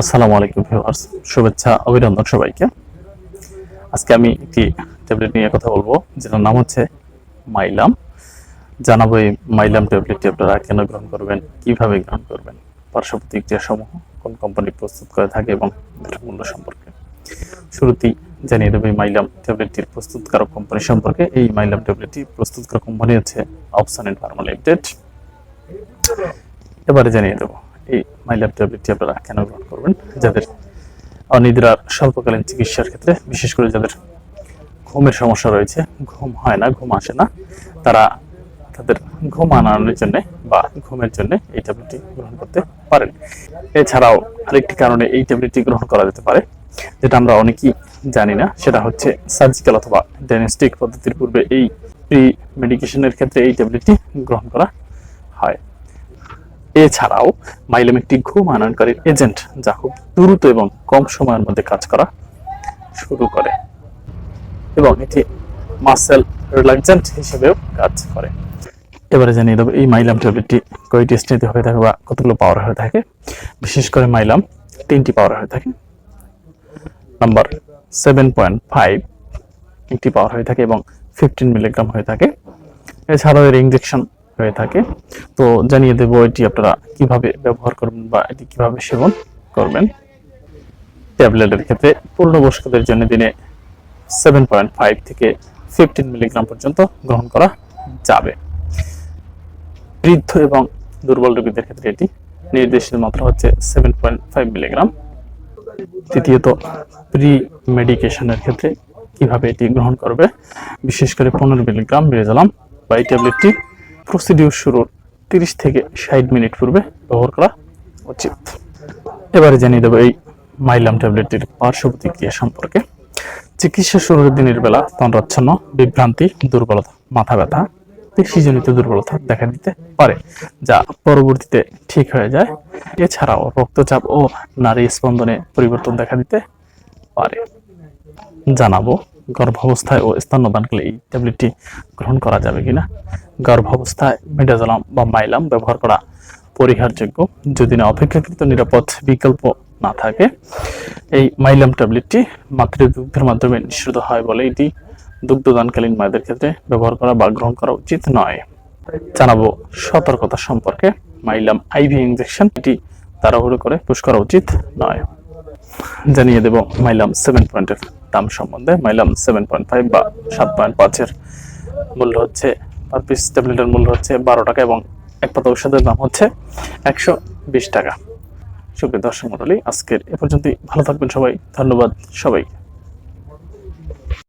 আসসালামু আলাইকুম ভিউয়ার্স। শুভেচ্ছা, অভিনন্দন সবাইকে। আজকে আমি একটি ট্যাবলেট নিয়ে কথা বলব, যেটার নাম হচ্ছে মাইলাম। জানাব এই মাইলাম ট্যাবলেটটি আপনারা কেন গ্রহণ করবেন, কীভাবে গ্রহণ করবেন পার্শ্ব প্রতিক্রিয়া সমূহ কোন কোম্পানি প্রস্তুত করে থাকে এবং মূল্য সম্পর্কে। শুরুতেই জানিয়ে দেবো এই মাইলাম ট্যাবলেটটির প্রস্তুতকারক কোম্পানি সম্পর্কে। এই মাইলাম ট্যাবলেটটি প্রস্তুতকারক কোম্পানি হচ্ছে অপশন এন্ড ফার্মা লিমিটেড এবারে জানিয়ে দেবো মাইল্যাব ট্যাবলেটটি আপনারা কেন গ্রহণ করবেন? যাদের অনিদ্রার স্বল্পকালীন চিকিৎসার ক্ষেত্রে, বিশেষ করে যাদের ঘুমের সমস্যা রয়েছে, ঘুম হয় না, ঘুম আসে না, তারা তাদের ঘুম আনানোর জন্য বা ঘুমের জন্য এই ট্যাবলেটটি গ্রহণ করতে পারেন। এছাড়াও আরেকটি কারণে এই ট্যাবলেটটি গ্রহণ করা যেতে পারে, যেটা আমরা অনেকেই জানি না, সেটা হচ্ছে সার্জিক্যাল অথবা ডায়াগনস্টিক পদ্ধতির পূর্বে এই প্রি মেডিকেশনের ক্ষেত্রে এই ট্যাবলেটটি গ্রহণ করা হয়। এছাড়াও মাইলেম একটি ঘুম আনয়নকারী এজেন্ট যা খুব দ্রুত এবং কম সময়ের মধ্যে কাজ করা শুরু করে এবং এটি মাসেল রিল্যাক্সেন্ট হিসেবেও কাজ করে। এবারে জানিয়ে দেবো, এই মাইলাম ট্যাবলেটটি কয়টি স্টেজে হয়ে থাকে বা কতগুলো পাওয়ার হয়ে থাকে? বিশেষ করে মাইলাম তিনটি পাওয়ার হয়ে থাকে। নাম্বার সেভেন পয়েন্ট ফাইভ একটি পাওয়ার হয়ে থাকে এবং ফিফটিন মিলিগ্রাম হয়ে থাকে। এছাড়াও এর ইঞ্জেকশন হয়ে থাকে। তো জানিয়ে দেবো এটি আপনারা কীভাবে ব্যবহার করবেন বা এটি কীভাবে সেবন করবেন। ট্যাবলেটের ক্ষেত্রে পূর্ণবয়স্কদের জন্য দিনে সেভেন পয়েন্ট ফাইভ থেকে ফিফটিন মিলিগ্রাম পর্যন্ত গ্রহণ করা যাবে। বৃদ্ধ এবং দুর্বল রোগীদের ক্ষেত্রে এটি নির্দেশিত মাত্রা হচ্ছে সেভেন পয়েন্ট ফাইভ মিলিগ্রাম তৃতীয়ত প্রি মেডিকেশনের ক্ষেত্রে কীভাবে এটি গ্রহণ করবে? বিশেষ করে পনেরো মিলিগ্রাম বেরেজালাম বা এই ট্যাবলেটটি প্রসিডিউর শুরুর তিরিশ থেকে ষাট মিনিট পূর্বে ব্যবহার করা উচিত। এবারে জানিয়ে দেবো এই মাইলাম ট্যাবলেটটির পার্শ্ব প্রতিক্রিয়া সম্পর্কে। চিকিৎসা শুরুর দিনের বেলা তন্দ্রাচ্ছন্ন, বিভ্রান্তি, দুর্বলতা, মাথা ব্যথা, পেশিজনিত দুর্বলতা দেখা দিতে পারে, যা পরবর্তীতে ঠিক হয়ে যায়। এছাড়াও রক্তচাপ ও নারী স্পন্দনে পরিবর্তন দেখা দিতে পারে। জানাব গর্ভাবস্থায় ও স্তন্যদানকালে এই ট্যাবলেটটি গ্রহণ করা যাবে কিনা। গর্ভাবস্থায় মেডাজলাম বা মাইলাম ব্যবহার করা পরিহারযোগ্য। যদি না অপেক্ষাকৃত নিরাপদ বিকল্প না থাকে, এই মাইলাম ট্যাবলেটটি মাতৃদুগ্ধের মাধ্যমে নিঃসৃত হয় বলে এটি দুগ্ধদানকালীন মায়েদের ক্ষেত্রে ব্যবহার করা বা গ্রহণ করা উচিত নয়। জানাব সতর্কতা সম্পর্কে। মাইলাম আইভি ইনজেকশন এটি তাড়াহুড়ো করে পুশ করা উচিত নয়। জানিয়ে দেব মাইলাম সেভেন পয়েন্টের দাম সম্বন্ধে। মাইলাম সেভেন পয়েন্ট ফাইভ বা সাত পয়েন্ট পাঁচের মূল্য হচ্ছে পার পিস ট্যাবলেটের মূল্য হচ্ছে বারো টাকা এবং এক পাতা ঔষধের দাম হচ্ছে একশো বিশ টাকা। সুপ্রিয় দর্শক মন্ডলী আজকের এ পর্যন্তই। ভালো থাকবেন সবাই। ধন্যবাদ সবাই